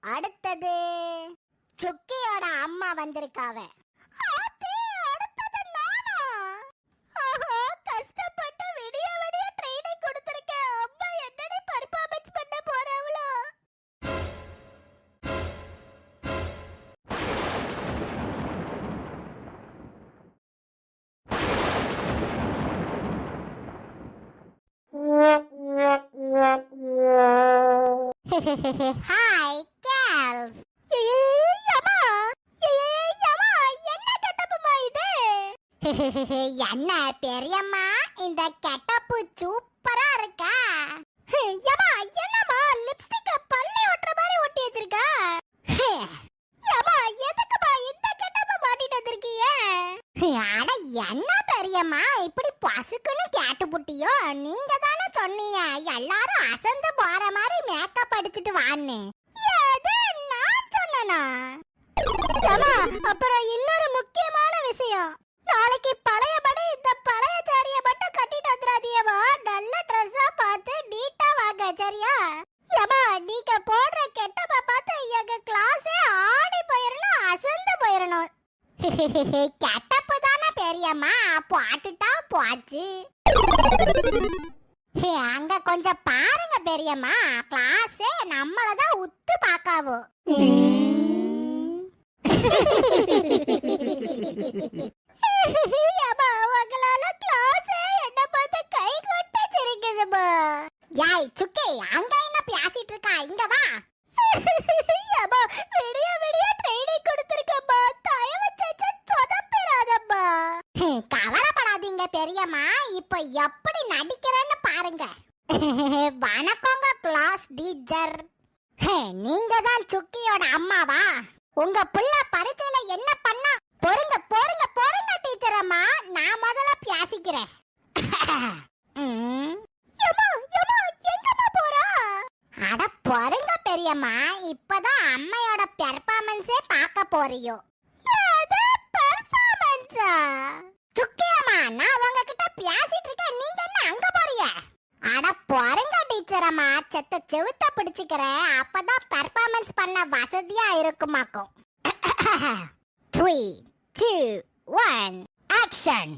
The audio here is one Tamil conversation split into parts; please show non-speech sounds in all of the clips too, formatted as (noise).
அடுத்தது. சுக்கியோட அம்மா வந்திருக்காவ. ஆத்தி, (laughs) (laughs) என்ன பெரியம்மா இந்த கெட்டப்பு சூப்பரா இருக்கா? (laughs) ஏமா என்னம்மா லிப்ஸ்டிக் பல்லே ஒட்டுற மாதிரி ஒட்டி வச்சிருக்கா? (laughs) ஏமா எதுக்குமா இந்த கெட்டப்பு மாட்டிட்டு வந்திருக்கீங்க? அட என்ன பெரியம்மா இப்படி பசுக்குன்னு கேட்டு புட்டியோ? நீங்க தானே சொன்னீங்க எல்லாரும் அசந்து போற மாதிரி மேக்கப் அடிச்சிட்டு வான்னு. எது நான் சொன்னனா? அப்புறம் இன்னொரு முக்கியமான விஷயம். நாளைக்கு பழையபடி இந்த பழைய சாரிய மட்டும் கட்டிட்டு வந்துடாதீயவா நல்ல ட்ரெஸ்ஸா பார்த்து நீட்டா வாங்க சரியா? ஏமா நீங்க போடுற கெட்டப்ப பார்த்து எங்க கிளாஸே ஆடி போயிரணும் அசந்து போயிரணும். (laughs) கெட்டப்பு தானே பெரியம்மா. பாட்டுட்டா போச்சு. ஹே, அங்க கொஞ்சம் பாருங்க பெரியம்மா. கிளாஸே நம்மள தான் உத்து பாக்காவோ (laughs) (laughs) ஏய், சுக்கி, அங்க என்ன பேசிட்டு இருக்கா? இங்க வா. ஏம்மா, விடிய விடிய training கொடுத்திருக்கேம்மா. தயவு செஞ்சு சொதப்பிராதம்மா. கவலைப்படாதீங்க பெரியம்மா இப்ப எப்படி நடிக்கிறேன்னு பாருங்க வணக்கங்க கிளாஸ் டீச்சர் நீங்க தான் சுக்கியோட அம்மாவா உங்க புள்ள பரீட்சையில என்ன பண்ணா பொறுங்க பொறுங்க பொறுங்க டீச்சர் அம்மா. நான் முதல்ல பேசிக்கிறேன் ம். எம்மா, எங்கம்மா போறா? அட பொறுங்க பெரியம்மா. இப்பதான் அம்மையோட பெர்ஃபார்மன்ஸே பார்க்க போறியோ. எது பெர்ஃபார்மன்ஸா சுக்கியம்மா நான் உங்ககிட்ட பேசிட்டு இருக்கேன். நீங்க என்ன அங்க போறீங்க? அட பொறுங்க டீச்சரம்மா செத்த செவுத்த பிடிச்சிக்கிறேன். அப்பதான் பெர்ஃபார்மன்ஸ் பண்ண வசதியா இருக்குமாக்கும். Two, one, action!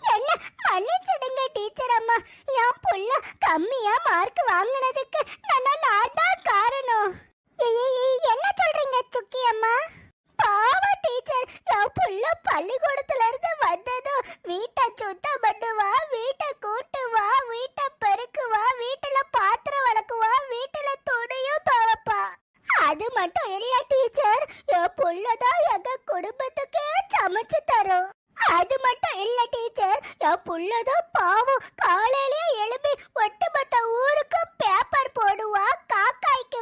என்ன மன்னிச்சிடுங்க டீச்சர் அம்மா. என் புள்ள கம்மியா மார்க் வாங்கினதுக்கு நான் நான் தான் காரணம். என்ன அது மட்டும் இல்ல டீச்சர். என் புள்ளதான் எங்க குடும்பத்துக்கே சமைச்சு தரும். அது மட்டும் இல்ல டீச்சர். என் புள்ளதான் பாவம் காலையிலேயே எழுப்பி ஒட்டுமொத்த ஊருக்கு பேப்பர் போடுவா காக்காய்க்கு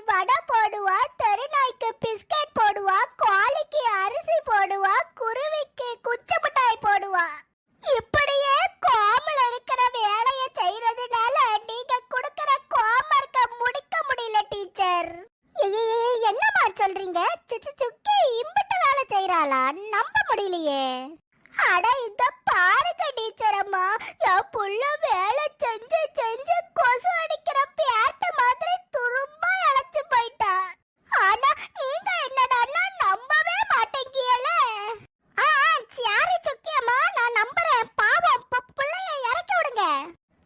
வேலை நம்ப முடியலையே. அட இத பாருங்க டீச்சர் அம்மா. என் புள்ள வேலை செஞ்சு செஞ்சு கொசு அடிக்கிற பேட்டு மாதிரி துரும்பா இழைச்சு போயிட்டா. ஆனா நீங்க என்னடான்னா நம்பவே மாட்டேங்கியல. ஆ சாரி சுக்கி அம்மா நான் நம்புறேன். பாவம் பிள்ளைய புள்ளைய இறக்கி விடுங்க.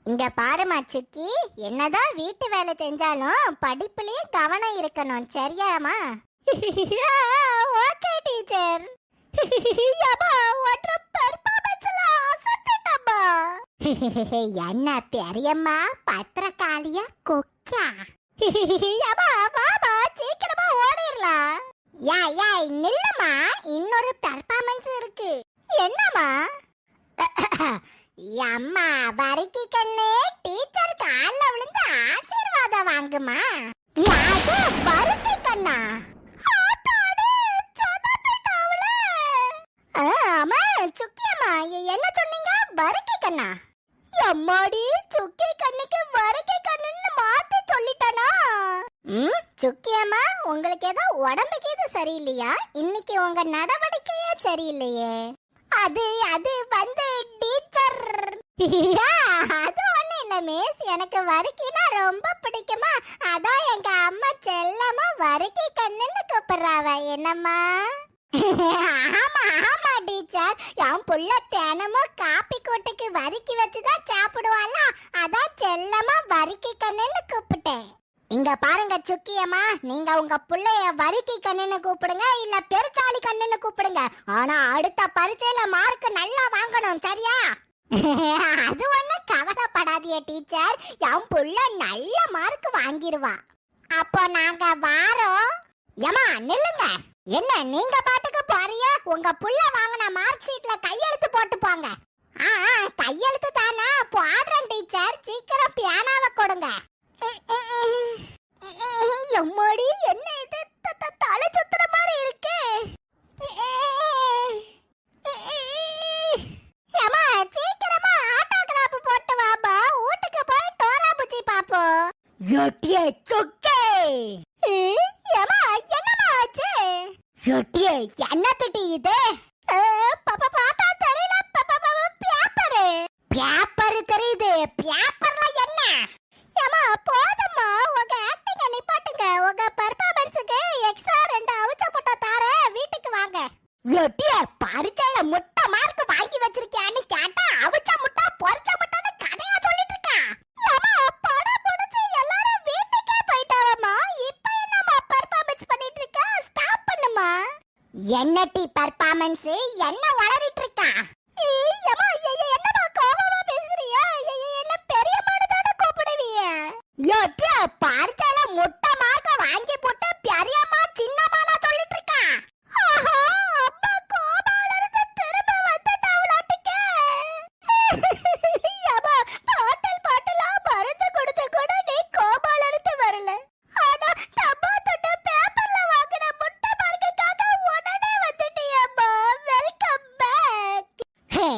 இங்க பாருமா சுக்கி என்னதான் வீட்டு வேலை செஞ்சாலும் படிப்புலயும் கவனம் இருக்கணும். சரியாமா (laughs) ஓகே டீச்சர் யப்பா ஒற்ற பெர்ஃபார்மன்ஸ்ல அசத்திட்டப்பா என்ன பெரியம்மா பத்திரக்காளியா கொக்கா. (laughs) யப்பா வாமா சீக்கிரமா ஓடிரலாம். யா யா நில்லுமா. இன்னொரு பெர்ஃபார்மன்ஸ் இருக்கு. என்னம்மா? (coughs) அம்மா வரிக்கி கண்ணு டீச்சர் கால விழுந்து ஆசீர்வாதம் வாங்குமா? வரிக்கி கண்ணா? அம்மாடி சுக்கி கண்ணுக்கு வரிக்கி கண்ணுன்னு மாத்தி சொல்லிட்டானா? ம் சுக்கியம்மா உங்களுக்கு ஏதோ உடம்புக்கு இது சரியில்லையா? இன்னைக்கு உங்க நடவடிக்கையே சரியில்லையே. அது அது வந்து டீச்சர். அது ஒண்ணு இல்ல மிஸ் எனக்கு வரிக்கினா ரொம்ப பிடிக்குமா? அதான் எங்க அம்மா செல்லமா வரிக்கி கண்ணுன்னு கூப்பிடுறாவ. என்னம்மா? ஆமா ஆமா டீச்சர். என் புள்ள தினமும் காப்பி வறுக்கி வச்சுதான் சாப்பிடுவாள? அதான் செல்லமா வறுக்கி கண்ணுன்னு கூப்பிட்டேன். இங்க பாருங்க சுக்கியம்மா நீங்க உங்க புள்ளைய வறுக்கி கண்ணுன்னு கூப்பிடுங்க இல்ல பெருச்சாளி கண்ணுன்னு கூப்பிடுங்க. ஆனா அடுத்த பரீட்சையில மார்க் நல்லா வாங்கணும் சரியா? (laughs) அது ஒண்ணு கவலைப்படாதிய டீச்சர். என் புள்ள நல்ல மார்க் வாங்கிருவா. அப்போ நாங்க வாரோம். ஏமா நில்லுங்க. என்ன நீங்க பாட்டுக்கு போறியா? உங்க புள்ள வாங்கின மார்க் ஷீட்ல கையெழுத்து போட்டு போங்க ஆ ஆ, கையெழுத்து தானே போடுறேன் டீச்சர் சீக்கிரம் பியானாவை கொடுங்க எம்மாடி என்ன இது த- த- தலை சுத்துற மாதிரி இருக்கு ஏம்மா, சீக்கிரமா ஆட்டோகிராஃப் போட்டு வாப்பா. வீட்டுக்கு போய் டோரா புஜ்ஜி பாப்போம். ஏம்மா, என்னம்மா ஆச்சு? என்னத்துட்டி இது? அஹ், பாப்பா, பார்த்தா தெரியல. ப- ப- ப- பேப்பரு. பேப்பரு தெரியுது பேப்பர்ல என்ன ஏம்மா, போதும்மா. உங்க அ நிப்பாட்டுங்க. உங்க performance-க்கு extra ரெண்டு அவிச்ச முட்டை தாரேன். வீட்டுக்கு வாங்க எட்டிய பரிச்சையில முட்டை மார்க் Stop என்ன டி பர்ஃபார்மன்ஸ் என்ன வளரிட்டு இருக்கா ஏய், ஏம்மா, கோவமா பேசுறியா? ஏ- ஏ- என்ன பெரியம்மான்னு தானே கூப்பிடுவீங்க யோட்டியா பரிச்சையில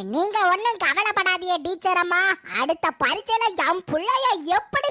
நீங்க ஒண்ணும் கவலைப்படாதீங்க டீச்சர் அம்மா. அடுத்த பரீட்சையில என் பிள்ளைய எப்படி